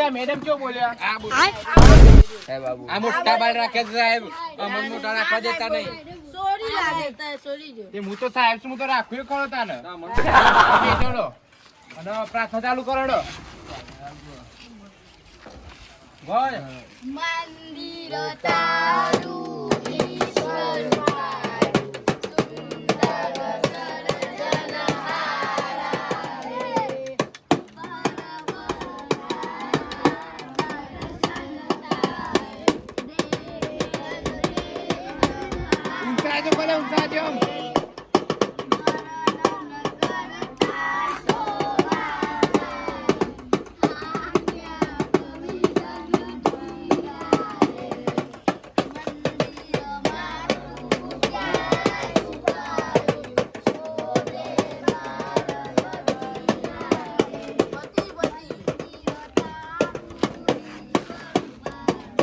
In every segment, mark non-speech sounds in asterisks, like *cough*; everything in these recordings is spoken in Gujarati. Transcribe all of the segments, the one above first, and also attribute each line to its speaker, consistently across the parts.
Speaker 1: બોલ્યા? મેડમ કેવું બોલ્યા?
Speaker 2: આ બોલ.
Speaker 3: સાહેબ બાબુ.
Speaker 2: આ મોટા બાલ રાખે છે સાહેબ. અમન મોટા રાખવા દેતા નહીં.
Speaker 4: સોરી લાગે તારે સોરી જો.
Speaker 1: તે હું તો સાહેબ છું હું તો રાખું કોણ તાને.
Speaker 2: ના,
Speaker 1: અને પ્રાર્થના ચાલુ કરોડો હેડો.
Speaker 4: મંદિર તારું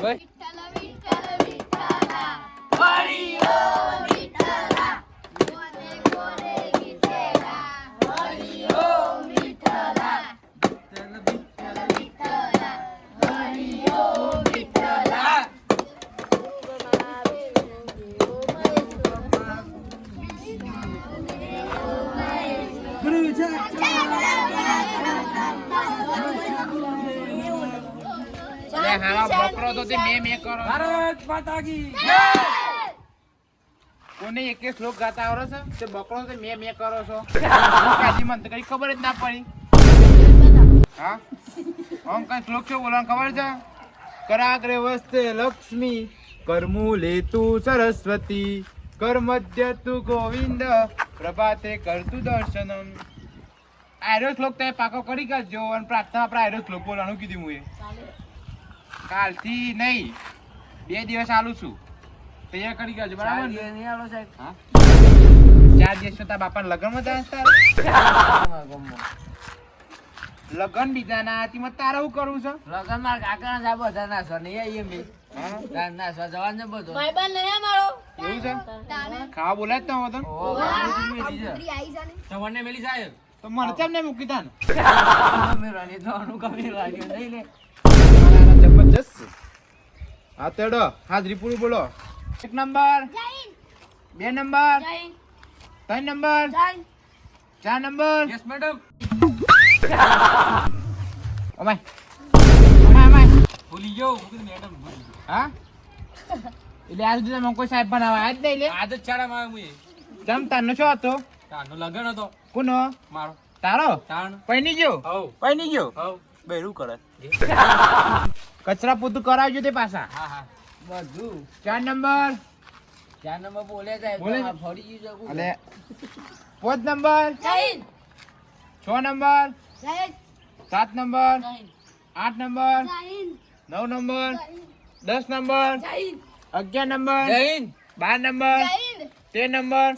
Speaker 2: ભાઈ
Speaker 1: તો મે મે કરો.
Speaker 2: ભારત માતા કી
Speaker 1: કોને એક એક શ્લોક ગાતા આવરો છે? તે બકરો તે મે મે કરો છો. કાજી મને તો કઈ ખબર જ ના પડી. હા? આમ કઈ શ્લોક છે બોલવાનું ખબર છે? કરાગ્રે વસ્તે લક્ષ્મી કર્મુ તું સરસ્વતી કર મધ્ય તું ગોવિંદ પ્રભાતે કરતું દર્શનમ. આયરો શ્લોક તે પાકો કરી કાઢજો અને પ્રાર્થના આપણે આયરો શ્લોક બોલવાનું કીધું હું એ. કાલથી નહીં. બે દિવસ આલું છું. તૈયાર કરી કાઢજો બરાબર
Speaker 3: નહીં આલો સાહેબ.
Speaker 1: હા? ચાર દિવસ તારા બાપાના લગ્નમાં જાય લગન બીજા ના. હતી મત તારે શું કરવું છે?
Speaker 3: લગન માર કાકાના સાહેબ બધા છો નહીં આવીએ મેં
Speaker 1: હા?
Speaker 3: તાર નાસવા જવાનું છે બધું.
Speaker 1: એવું છે? ખાવા બોલાય
Speaker 3: મેલી
Speaker 2: સાહેબ
Speaker 1: તો મને કેમ નહીં મૂકી તા જબરજસ્ત છે. હા તેડો હાજરી પૂરું બોલો એક નંબર બે નંબર ત્રણ નંબર ચાર નંબર
Speaker 2: યસ મેડમ
Speaker 1: અમાય અમાય.
Speaker 2: ભૂલી ગયો મેડમ ભૂલી ગયો
Speaker 1: હા એટલે આજ સુધી તમે કોઈ સાહેબ બનાવવા આજ નહીં લે
Speaker 2: આજ જ ચાડામાં આવ્યો હું
Speaker 1: તમ તારનો શું હતો
Speaker 2: તારનો લગન હતો
Speaker 1: કોનો
Speaker 2: મારો
Speaker 1: તારો
Speaker 2: તાણ
Speaker 1: પૈની ગયો
Speaker 2: હવ
Speaker 1: પૈની ગયો
Speaker 2: હવ
Speaker 1: બેરું કરે. કચરા પૂતું કરાવજો તે પાછા.
Speaker 2: હા હા.
Speaker 3: બધું.
Speaker 1: ચાર નંબર.
Speaker 3: ચાર નંબર બોલે સાહેબ
Speaker 1: બોલે?
Speaker 3: ફરી છે
Speaker 1: અને પાંચ નંબર. છ નંબર. સાત નંબર. આઠ નંબર. નવ નંબર. દસ નંબર. અગિયાર નંબર. બાર નંબર. તેર નંબર.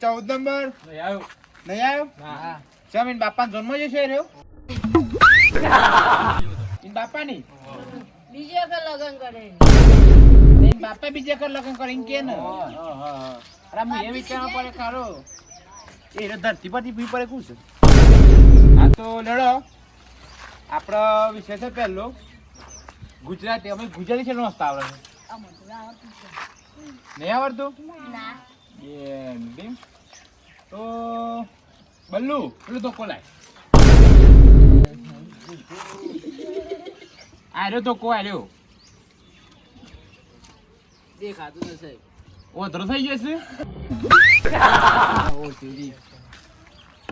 Speaker 1: ચૌદ નંબર.
Speaker 2: નહીં આવ્યો.
Speaker 1: નહીં આવ્યો?
Speaker 3: હા
Speaker 1: જમીન બાપા જન્મ જ છે રહ્યો. એન બાપા ની
Speaker 4: બીજી વખત લગ્ન કરે.
Speaker 1: બાપા બીજે કર લગ્ન કરીને કે ને અરે હું એ વિચારવા પડે ખરો. એ ધરતી પરથી ભી પડે કું છે? હા. તો લડો આપણો વિષય છે પહેલો. ગુજરાતી અમે ગુજરાતી છે નસ્તા આવડે છે. નહીં આવડતું?
Speaker 4: ના.
Speaker 1: એમ તો બલ્લુ પેલું ધોકો લાય. આર્યો ધોકો આર્યો
Speaker 3: દેખાતું નથી સાહેબ
Speaker 1: ઓધરો થઈ જશે
Speaker 3: ઓ સીધી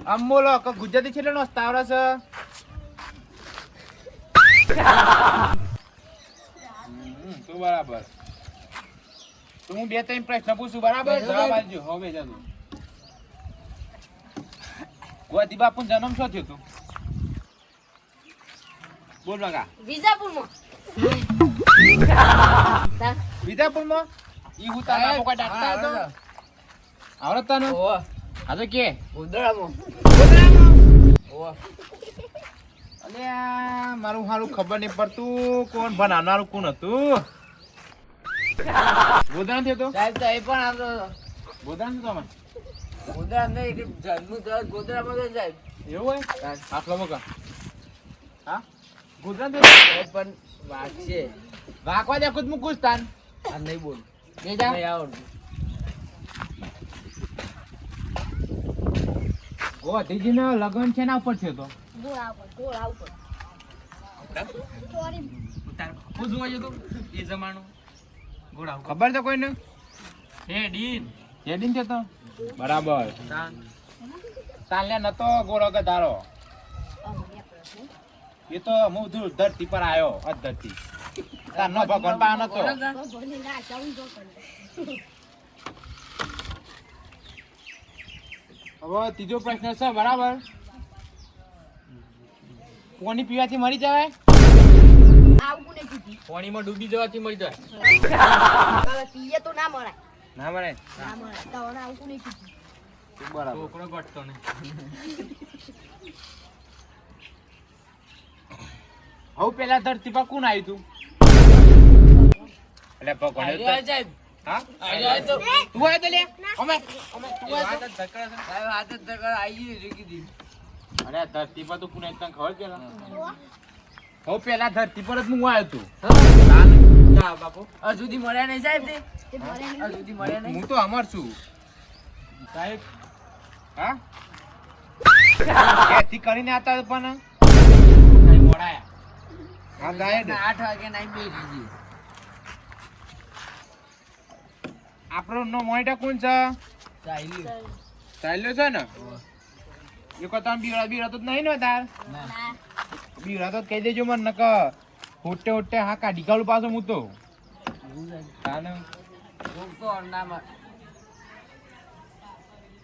Speaker 1: આમ બોલો કે ગુજરાતી છે એટલે મસ્ત છે તો બરાબર. તો હું બે ત્રણ પ્રશ્ન પૂછું બરાબર? જવાબ આપજો. હવે જતો ગોદી બાપુ જન્મ શું થયો તું? બોલ બગા
Speaker 4: વિજાપુરમાં.
Speaker 1: વિજાપુરમાં? ઈ હું તારા હતો આવડત
Speaker 3: ઓહો.
Speaker 1: આ તો કે.
Speaker 3: ઉદડામાં ઓહો.
Speaker 1: અલે આ મારું હારું ખબર નહીં પડતું કોણ બનાવનારું કોણ હતું. ગોદાન થયો તો
Speaker 3: સાહેબ તો એ પણ
Speaker 1: થયો તમે
Speaker 3: ગોદરા અંદર એક જન્મ ગોધરામાં ગોદરામાં તો સાહેબ.
Speaker 1: એવું હોય? આટલો મૂકો. હા? ગુજરાત
Speaker 3: પણ પણ છે.
Speaker 1: વાકવા દે ખુદ મુકુસ તાન.
Speaker 3: આ નહીં બોલ.
Speaker 1: બે જા.
Speaker 3: નહીં આવડતું.
Speaker 1: ગોધીજી નો લગન છે ના ઉપર છે તો?
Speaker 4: ગોળા ઉપર ગોળા ઉપર. સોરી.
Speaker 3: જોવા જતો એ જમાનો. ઉપર.
Speaker 1: ખબર છે કોઈને?
Speaker 3: હે ડીન
Speaker 1: દિન છે તો? બરાબર.
Speaker 3: તાન.
Speaker 1: તાલ્યા નતો ગોળો કે ધારો. એ તો હું દૂર ધરતી પર આવ્યો અધ ધરતી. તાર નો ભગવાન પા નતો.
Speaker 4: ભણી ના ચાવું જો કરે
Speaker 1: હવે ત્રીજો પ્રશ્ન છે બરાબર? કોની પીવાથી મરી જવાય?
Speaker 3: પાણીમાં ડૂબી જવાથી મળી જાય.
Speaker 4: પીએ તો ના મરાય
Speaker 1: ના મરાય.
Speaker 4: ના મરાય. તો આવું કોને કીધી
Speaker 1: બરાબર.
Speaker 3: છોકરો ઘટતો ને
Speaker 1: હવે પેલા ધરતી પર કોણ આવ્યું તું? એટલે ભગવાન હા?
Speaker 3: તો
Speaker 1: તું આવ્યો લે. અમે અમે તું આવ્યો તો?
Speaker 3: હાથ જ આવી ગઈ રીકી
Speaker 1: અરે ધરતી પર તો કોને તને ખબર પેલા ધરતી પર જ હું આવ્યો તું.
Speaker 3: બાપુ. હજુ સુધી મળ્યા નહીં સાહેબ હજુ સુધી મળ્યા નહીં.
Speaker 1: હું તો અમર છું. સાહેબ. હા? *laughs* કરીને આતા પણ.
Speaker 3: નહીં મોડાયા.
Speaker 1: હા ગાયડ
Speaker 3: આઠ વાગે નાઈ
Speaker 1: આપણો નો મોઈટા કોણ છે?
Speaker 3: ચાલી
Speaker 1: ચાલ્યો છે ને? એ કો તમે બીવડા બીવડા તો નહીં ને તાર બીવડા તો કહી દેજો મને નક હોટે હોટે હા કાઢી કાઢું પાછો હું તો. તાને?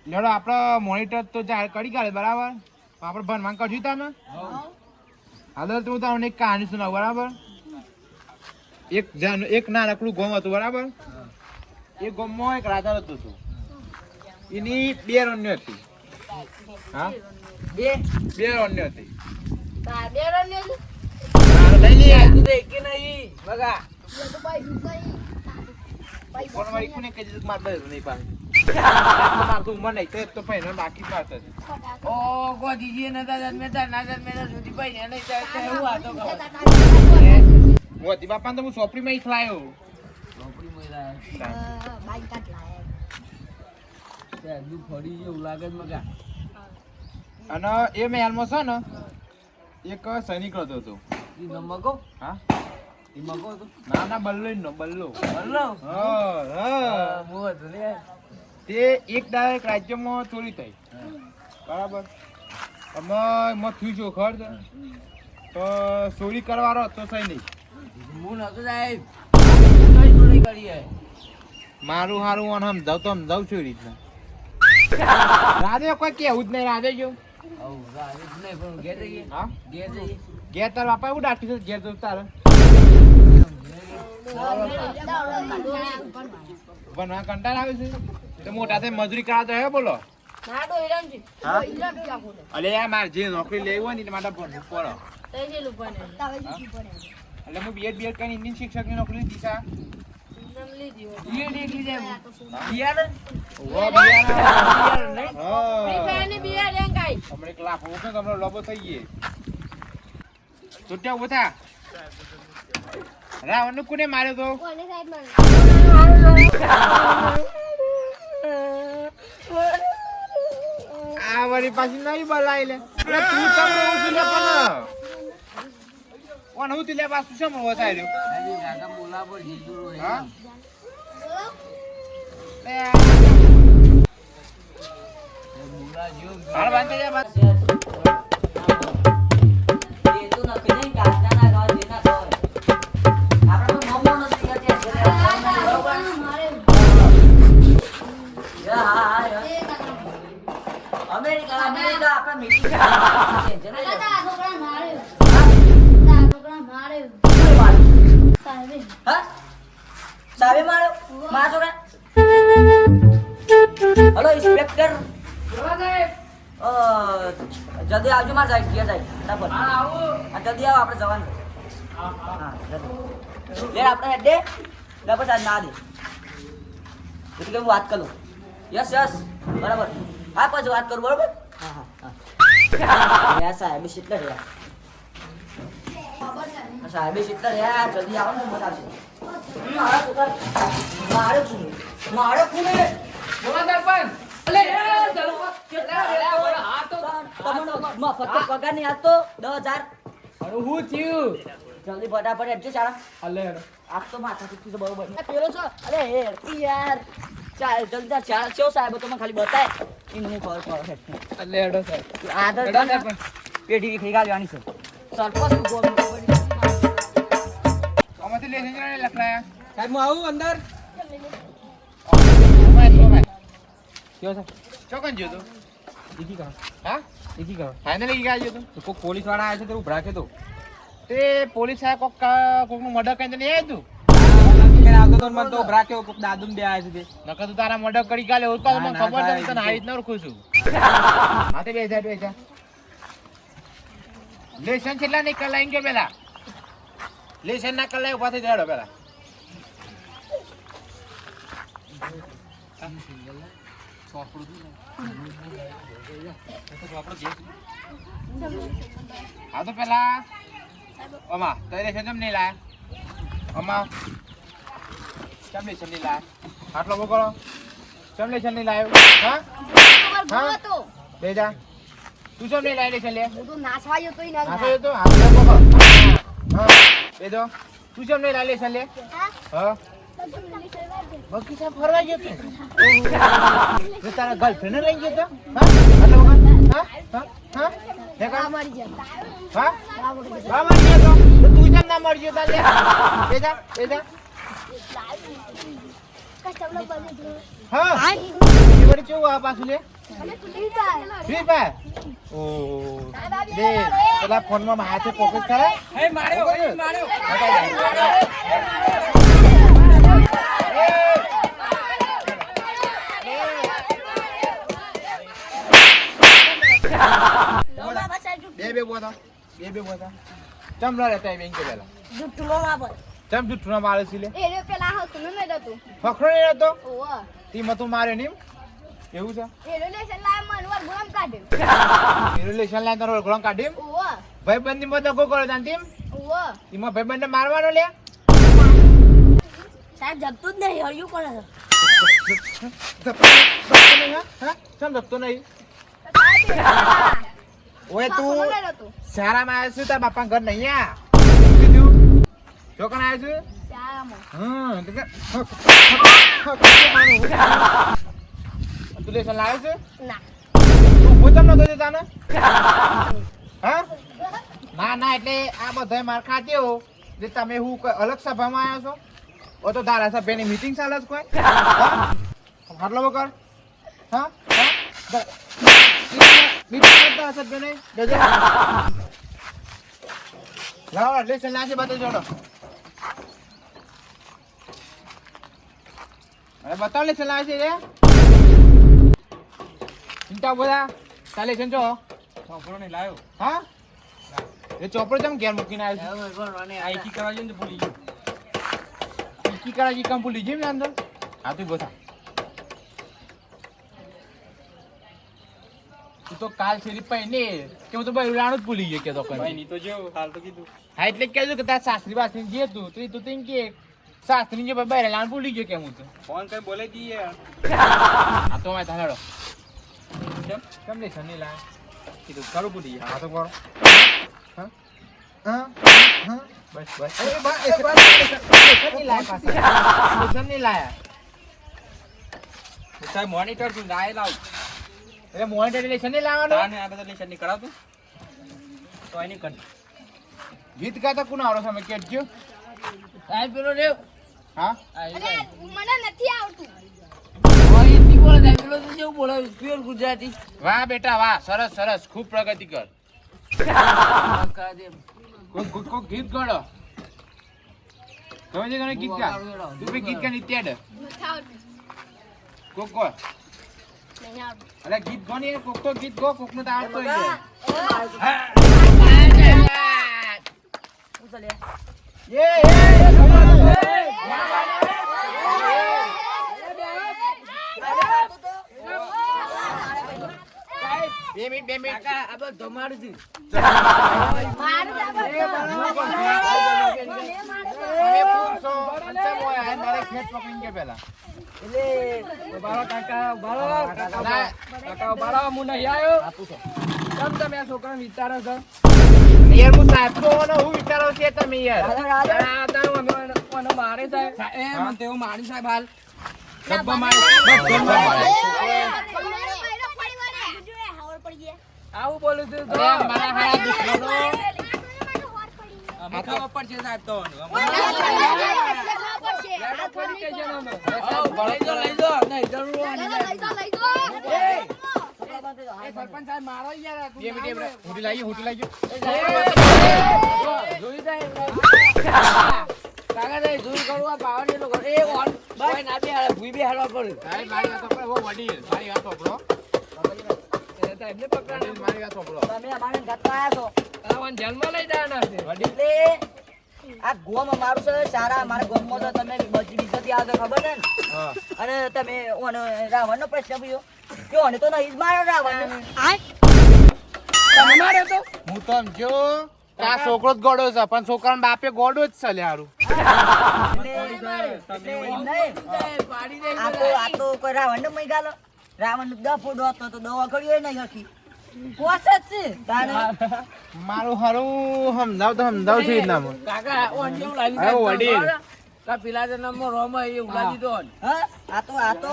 Speaker 1: લેડો આપણે મોનિટર તો જાહેર કરી કાઢે બરાબર? આપણે ભણવાન કરશું તમે હાલ તો હું તમને એક કહાની સુનાવ બરાબર? એક જાન એક નાનકડું ગોમ હતું બરાબર? એ ગોમમાં એક રાજા હતું હતું. એની બે રણ્યો હતી. હા?
Speaker 3: બે?
Speaker 1: બે રણ્યો હતી.
Speaker 4: બે રણ્યો ને
Speaker 1: તારે લઈ લે
Speaker 3: તું તો એકે નહીં? બગા.
Speaker 1: કોણ વાળી કોને કહી દીધું કે મારે બસ નહીં પાડે? મારતું નહીં તો તો ભાઈને બાકી પાડતો જ.
Speaker 3: ઓ ગોધીજી નતા જન્મેતા ના જન્મેતા સુધી ભાઈ ને તો એવું આતો
Speaker 1: મોતી બાપાને તો હું. સોપડીમાં ઈ ખલાયો
Speaker 4: બાઈક લાય
Speaker 3: તે ફરી જેવું લાગે મગા
Speaker 1: અને એ મહેલમાં છે ને એક સૈનિક રહેતો હતો
Speaker 3: ઈ તો મગો
Speaker 1: હા
Speaker 3: ઈ મગો તો
Speaker 1: ના ના બલ્લો. નો બલ્લો?
Speaker 3: હલો
Speaker 1: હા. હા
Speaker 3: મો તો લે
Speaker 1: તે એક ડાયરેક્ટ રાજ્યમાં ચોરી થઈ. બરાબર? અમે એમાં થયું છું ખર્ચ તો ચોરી કરવાનો તો નહીં.
Speaker 3: હું નતો સાહેબ. ચોરી કરી
Speaker 1: મારું હારું અને સમજાવ તો સમજાવ છું એ રીતના. રાધે કોઈ કેવું જ નહીં રાધે જો.
Speaker 3: પણ ઘેર
Speaker 1: તાર બાપા એવું ડાકી છે ઘેર તો તારે. ભણવા કંટાળ આવે છે. તો મોટા થઈ મજૂરી કરાતો હે બોલો.
Speaker 4: ના તો
Speaker 1: અલે યાર મારે જે નોકરી લેવી હોય ને તે માટે ભણવું પડે.
Speaker 4: તે
Speaker 1: એટલે હું? બીએડ બીએડ કરીને ઇન્ડિયન શિક્ષકની નોકરી લીધી છે.
Speaker 4: નામ લીધી હોય.
Speaker 3: ઈ *laughs*
Speaker 1: આ વળી પાછી નહીં બોલાય લે. અરે તું તો એવું છું લે પણ. ઓન હું તું લે પાછું શેમ વધાય રહ્યો?
Speaker 3: આજે કાકા બોલાવો જીજુ
Speaker 1: હા?
Speaker 5: મારા સાહેબ ઘેર સાહેબ ના હા, જલ્દી આવો આપણે જવાનું. હા જલ્દી. આપણે હેડ. દે સાહેબ ના દે. એટલે હું વાત કરું? Yes yes. બરાબર. હા પછી વાત કરું બરાબર? હા હા હા. સાહેબ કેટલા રહ્યા. સાહેબ કેટલા રહ્યા. જલ્દી આવો ને મજા આવશે મારે મારે ખૂને મારે ખૂને
Speaker 3: બોલો સરપંચ.
Speaker 5: જલ્દી ફટાફટ હેડજો સારા
Speaker 3: અલે
Speaker 5: આપ તો માથા કૂટી તો બરોબર પેલો છો. અરે હેડતી યાર. ચાલ જલ્દી ચાર ચો સાહેબ તો ખાલી બતાય. એને હું ખબર
Speaker 3: અલે હેડો સાહેબ.
Speaker 5: આ તો પેઢી વિખરી ગાળવાની છે. સરપંચ
Speaker 1: લખલાયા
Speaker 2: સાહેબ હું આવું અંદર? કયો છે?
Speaker 1: ચોકન જ્યો તો?
Speaker 2: દીદી કા
Speaker 1: હા?
Speaker 2: દીદી કા
Speaker 1: ફાઇનલી ગયા જ્યો તું?
Speaker 2: કોઈ પોલીસવાળા આવ્યા છે તો ઉભરા કે તો
Speaker 1: તે પોલીસ સાહેબ કોક કોકનું મર્ડર કરીને નહીં આવ્યું તું?
Speaker 2: આવતો તો મને તો ઉભરા કે કોક દાદુ બે આવ્યા છે તે.
Speaker 1: નકર તું તારા મર્ડર કરી ગાલે ઓળખો તો મને
Speaker 2: ના, ના,
Speaker 1: ખબર છે તને આ રીતના ઓળખું છું. તે બે હજાર બે હજાર લેસન કેટલા નહીં કલાઈ ગયો પેલા. લેસન ના કલાઈ ઊભા થઈ જાડો પેલા. હા તો પેલા અમા તો છે કેમ નહીં લાય અમા લેસન નહીં લાયા આટલો કેમ લેસન નહીં લાયો હા. હા. બે જા તું જો નહીં લેસન લે નાખો એ તો હાથ પકડ હા બે દો તું જો નહીં લે લેસન લે હા બગીચા ફરવા ગયો તો? તું તારા ગર્લફ્રેન્ડ લઈ ગયો તો? હા? હા? હા? હા? હે? કા? હા? મરી ગયો તો. તો તું કેમ ના મરી ગયો તારે? બે જા હા? વળી કેવું આ પાછું લે? ફ્રી ફાયર ઓ. દે પેલા ફોનમાં હાથે ફોકસ કરે
Speaker 2: હે માર્યો માર્યો
Speaker 1: બે બે બોતા બે બે બોતા ચમ લો રહેતા બેંક પેલા ચમ જુઠ્ઠું ના મારે છે લે ફખરો નહીં રહેતો? તી મતું માર્યો નહીં એવું છે? રિલેશન લાઈન તારો ઘોડો કાઢીમ ભાઈ બંધી માં દગો કરો ટીમ એમાં ભાઈ બંને મારવાનો લે?
Speaker 4: સાહેબ જપતું જ નહીં હળિયું કરે છે.
Speaker 1: નહીં, હા? ચમ ધપતો નહીં? ઓય તું સારામાં આવ્યો છું તાર બાપા ઘર નહીં આ. ચોકણ આવ્યો છું હમ તો લેસન લાવ્યો છે?
Speaker 4: ના.
Speaker 1: તું ઊભો ચમ તાને? હા? ના ના એટલે આ બધા માર ખાતી હો. જે તમે હું કોઈ અલગ સભામાં આવ્યા છો? ઓ તો ધારાસભ્યની મીટિંગ ચાલે છે કોઈ? હા? હાટલો વગર હા? લાવો લેસન લાશે બતાવી જોડો અરે બતાવ લેસન છે રે ચિંતા બધા તાલે જો
Speaker 2: છોકરો ને લાવ્યો
Speaker 1: હા એ ચોપડો ચમ ઘેર મૂકીને આવ્યો
Speaker 2: આ એકી કરવા જઈને ભૂલી ગયો
Speaker 1: છે કી કરા કી કંપુ લીજી મે અંદર હા તું બતા તું તો કાલ ફેરી પહેને કે હું તો બૈરાણું જ ભૂલી ગયો કે તો
Speaker 2: ભાઈ ની તો જેવું હાલ તો કીધું.
Speaker 1: હા એટલે કેજો કે તાર સાસરી બાસરી જે તું તો તું તેમ કે સાસરી જે બૈરાણ ભૂલી ગયો કે હું તો.
Speaker 2: ફોન કઈ બોલે દઈએ.
Speaker 1: આ તો મેં તારો
Speaker 2: કેમ?
Speaker 1: કેમ લે સની લા
Speaker 2: કીધું ખરું ભૂલી ગયા.
Speaker 1: હા તો કરો. હા? હા? બસ બસ. એ બસ *laughs* એ બસ નહીં લાયા. પાછા. નહીં લાયા.
Speaker 2: મોનિટર તું રાય લાવ.
Speaker 1: એટલે મોનિટર રિલેશન નહીં લાવવાનું?
Speaker 2: તાને આ બધા રિલેશનની કરાવતું. તો એની કર
Speaker 1: ગીત ગાતા કોણ આવડો તમે કેટજો
Speaker 3: સાહેબ પેલો રેવ.
Speaker 1: હા?
Speaker 4: મને નથી આવડતું
Speaker 3: ગુજરાતી.
Speaker 1: વાહ બેટા વાહ સરસ સરસ ખૂબ પ્રગતિ કર. ગીત ગાડો. તમે જે ગણે ગીત ગા તું ગીત ગા નિત્યાડ કોક કો
Speaker 4: નહીં આવડતું
Speaker 1: અરે ગીત ગો ને કોક તો ગીત ગો કોક ને તો આવડતો
Speaker 5: હે
Speaker 1: એ એ બે મિનિટ બે મિનિટ.
Speaker 3: કાકા આ બધું તમારું છે.
Speaker 4: મારે આ બધું. મારે
Speaker 1: મારે
Speaker 2: સાહેબ. એ મને તેવું મારી સાહેબ હાલ
Speaker 1: ડબ્બા મારે, ડબ્બા મારે.
Speaker 4: મારે મારે પડી વળે. જોડે હાવર પડી ગયા.
Speaker 2: આવું બોલું છું તો
Speaker 1: મારા હારા દુશ્મનો.
Speaker 2: અમે ખબર પડશે સાહેબ તો
Speaker 3: પાવર ભાઈ ના બે હાલે ભૂઈ બે હાલવા પડે
Speaker 1: મારી વાત. વડીલ, મારી વાત સાંભળો.
Speaker 2: સાહેબને પકડાડો
Speaker 1: વડીલ, મારી વાત સાંભળો.
Speaker 5: તમે અમારે આયા છો.
Speaker 2: તારાવાને જેલમાં લઈ જવાના છે.
Speaker 5: એટલે આ ગોમ અમારું છે સારા અમારા ગોમમાં તો તમે બચી બીજતી આવે તો ખબર ને?
Speaker 1: હા.
Speaker 5: અને તમે ઓને રાવણનો પ્રશ્ન પૂછ્યો. કે ઓને તો નહીં જ માર્યો રાવણ
Speaker 2: તમે માર્યો તો.
Speaker 1: હું તો સમજો આ છોકરો જ ગોડો છે પણ છોકરાના બાપે ગોડો જ છે લ્યારું.
Speaker 5: આ તો આ તો કોઈ રાવણ મઈ ગાલો રાવણ દફો ડોતો તો દવા કર્યો નહીં હકી. પોસ જ છે તાને
Speaker 1: મારું હારું સમજાવ તો સમજાવ છે જ.
Speaker 3: કાકા ઓન જેવું લાગી
Speaker 1: આવો
Speaker 3: કા પેલા જન્મમાં રોમા એ ઉલા દીધો
Speaker 5: હા. આ તો આ તો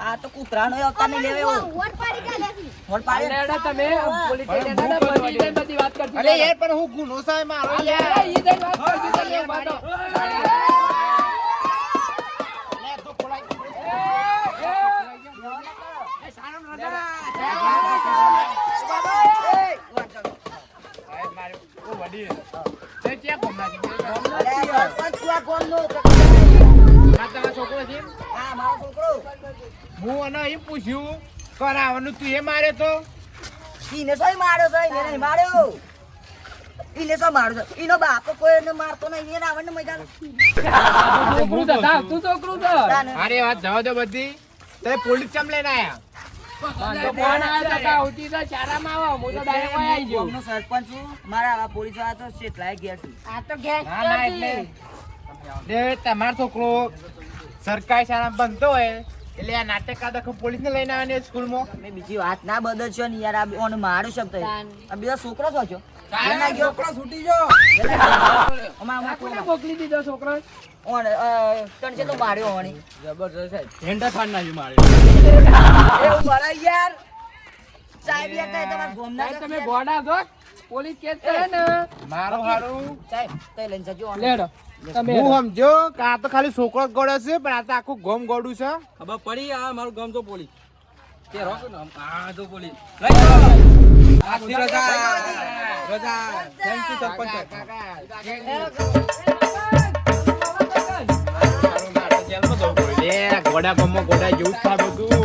Speaker 5: આ તો કૂતરાનો અવતાર નહીં લેવે એવો.
Speaker 4: હોર પડી
Speaker 5: હોડ પાડે.
Speaker 2: લેડા તમે પોલીસ સ્ટેશન
Speaker 1: હું
Speaker 2: બધી બધી વાત કરતી
Speaker 1: અરે યાર પણ હું ગુનો સાહેબ મારો યાર.
Speaker 2: ઈ વાત કરતી તમે
Speaker 1: લે, તો ખોલાઈ. સાહેબ, મારે- ઓ વડીલ. તે ક્યાં ગમનાથી?
Speaker 5: અરે સરપંચ છું આ ગોમનો.
Speaker 1: આ તમારો છોકરો છે
Speaker 5: હા
Speaker 1: એને એમ પૂછ્યું કરાવવાનું તું એ મારે તો
Speaker 5: ઈને સોય માર્યો છે ઈને નહીં માર્યો ઈને સો માર્યો છે ઈનો બાપ કોઈને મારતો નહીં ઈને ગાલો
Speaker 2: છોકરું તો તું તો.
Speaker 5: તાને
Speaker 1: અરે વાત જવા દો બધી તે પોલીસ ચમ લઈને આયા તમારો છોકરો સરકારી શાળા બનતો હોય એટલે આ નાટક કાદા પોલીસ ને લઈને આવવાની સ્કૂલમાં?
Speaker 5: મેં બીજી વાત ના બદલશો ને યાર આ ઓને માર્યો શબ્દ આ બીજો છોકરો છો છો
Speaker 2: છોકરો છૂટી ગયો.
Speaker 5: અમાર અમાર
Speaker 2: કોને મોકલી દીધો છોકરો
Speaker 5: ઓને અ, તો માર્યો ઓણી.
Speaker 3: જબરજસ્ત છે.
Speaker 2: હેન્ડા ફાડ નાખ્યું મારે.
Speaker 5: એવું મારા યાર. સાહેબ યાર કઈ તમારા ગોમના
Speaker 2: તમે ગોડા છો પોલીસ કેસ કરે ને.
Speaker 1: મારો હારું.
Speaker 5: સાહેબ તે લઈને જજો
Speaker 2: લેડો.
Speaker 1: હું સમજો કે આ તો ખાલી છોકરો ગોળે છે પણ આ તો આખું ગોમ ગોડું છે.
Speaker 2: ખબર પડી આ મારું ગમ તો પોલીસ. તે આ તો પોલીસ. લઈ જાઓ રજા. રજા. થેન્ક યુ સરપંચ
Speaker 1: ગોડા ગમો ગોડા જેવું થાય બધું